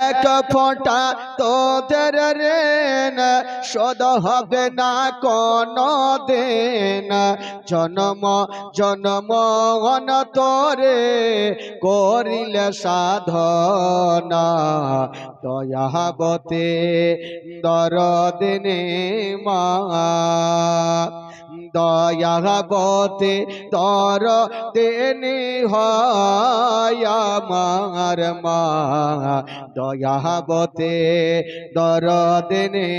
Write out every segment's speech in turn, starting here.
এক ফোঁটা তোদের রেন শোধ হবে না কোন দিন জন্ম জন্ম তোরে করিলে সাধনা। দয়াবতে দরদিনে মা দয়াবতে দর দেনি হয় আমার মা। দয়াবতে দর দেনে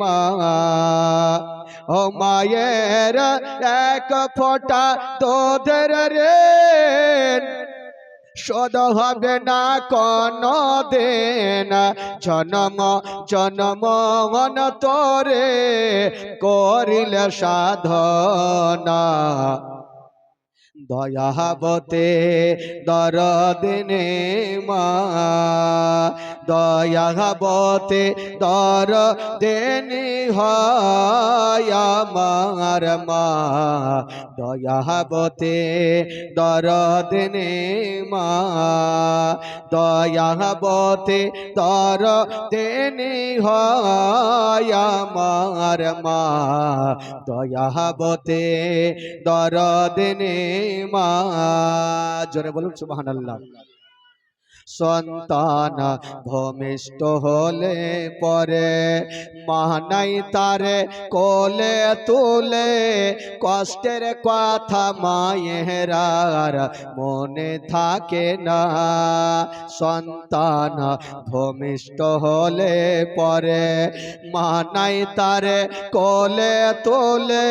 মা। ও মায়ের এক ফোটা তোদের রে শোধ হবে না কন দেন। জনম জনম মন তোরে করিলে সাধনা। দয়াবতে দরদিনে মা দয়াবতে দর দেনি হয় আমার মা। দয়াবতে দর দিনে মা। দয়াবতে দর দেনি হয় আমার মা। দয়াবতে দর দিনে মা। জোরে বলুন সুবহানাল্লাহ। সন্তান ভূমিষ্ঠ হলে পরে, মানাই তারে কোলে তুলে, কষ্টের কথা মায়েরার মনে থাকে না। সন্তান ভূমিষ্ঠ হলে পরে, মানাই তারে কোলে তুলে,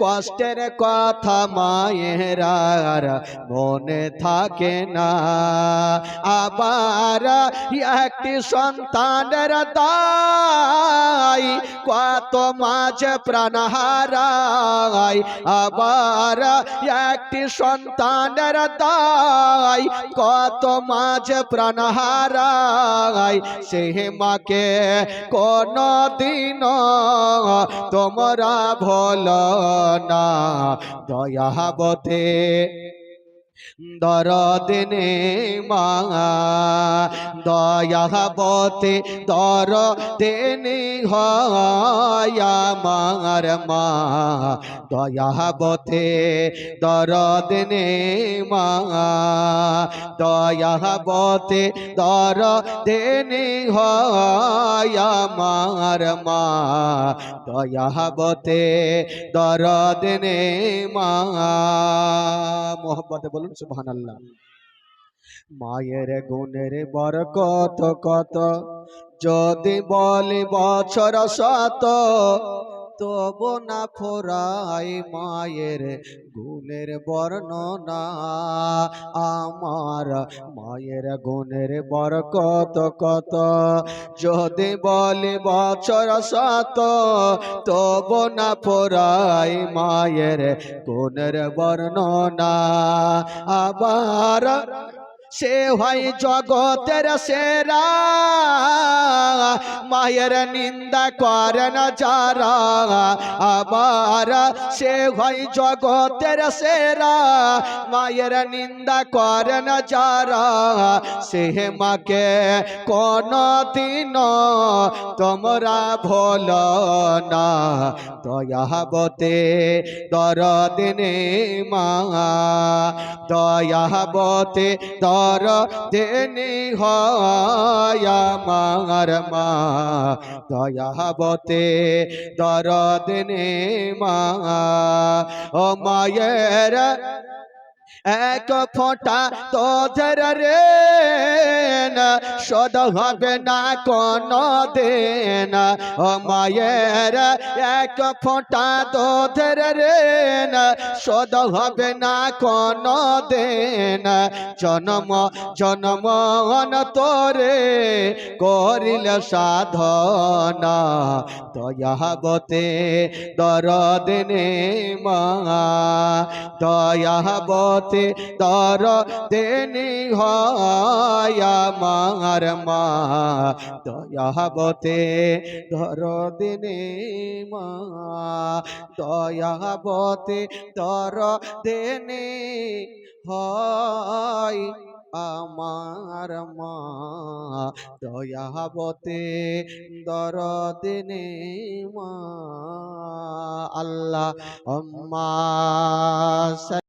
কষ্টের কথা মায়েরার মনে থাকে না। আবার একটি সন্তানের দাই, কত মাঝে প্রাণ হারাই। আবার একটি সন্তানের দাই, কত মাঝে প্রাণ হারাই। সে মাকে কোন দিন তোমরা ভোল না দয়া দয়াবতে। দরদিনে মা দয়াবতে দর দেনে আমার মা দয়াবতে দর দিনে মা দয়াবতে দর দেনে আমার মা দয়াবতে দর দিনে মা। মোহব্বতে বলুন সুবহান আল্লাহ মায়ের গুণের বর কত যদি বলি বছর শত তব না ফোরাই মায়ের গুণের বর্ণনা। আমার মায়ের গুণের বর কত কত? যদি বলি বছর শত, তব না ফোরাই মায়ের গুণের বর্ণনা। আবার সে হয় জগতের সেরা। মায়ের নিন্দা করে না যারা। আবার সে হয় জগতের সেরা। মায়ের নিন্দা করে না যারা। সে মাকে কোন দিন তোমরা ভোল না। দয়াবতে দর দিনে মা। দয়াবতে দর দেনি হয় আমার মা। দয়াবতে দর দেনে মা। ও মায়ের এক ফোঁটা তোদের রে শোধ হবে না কোন দেন। ও মায়ের এক ফোঁটা তোদের রে শোধ হবে না কোন দেন। জন্ম জন্ম তোরে করিল সাধনা দর দিনে মা, দয়াবতে দর দেনি হয় আমার মা। দয়াবতে ধর দিনে মা। দয়াবতে ধর দেনে হয় আমার মা। দয়াবতে দরদিনে মা। আল্লাহ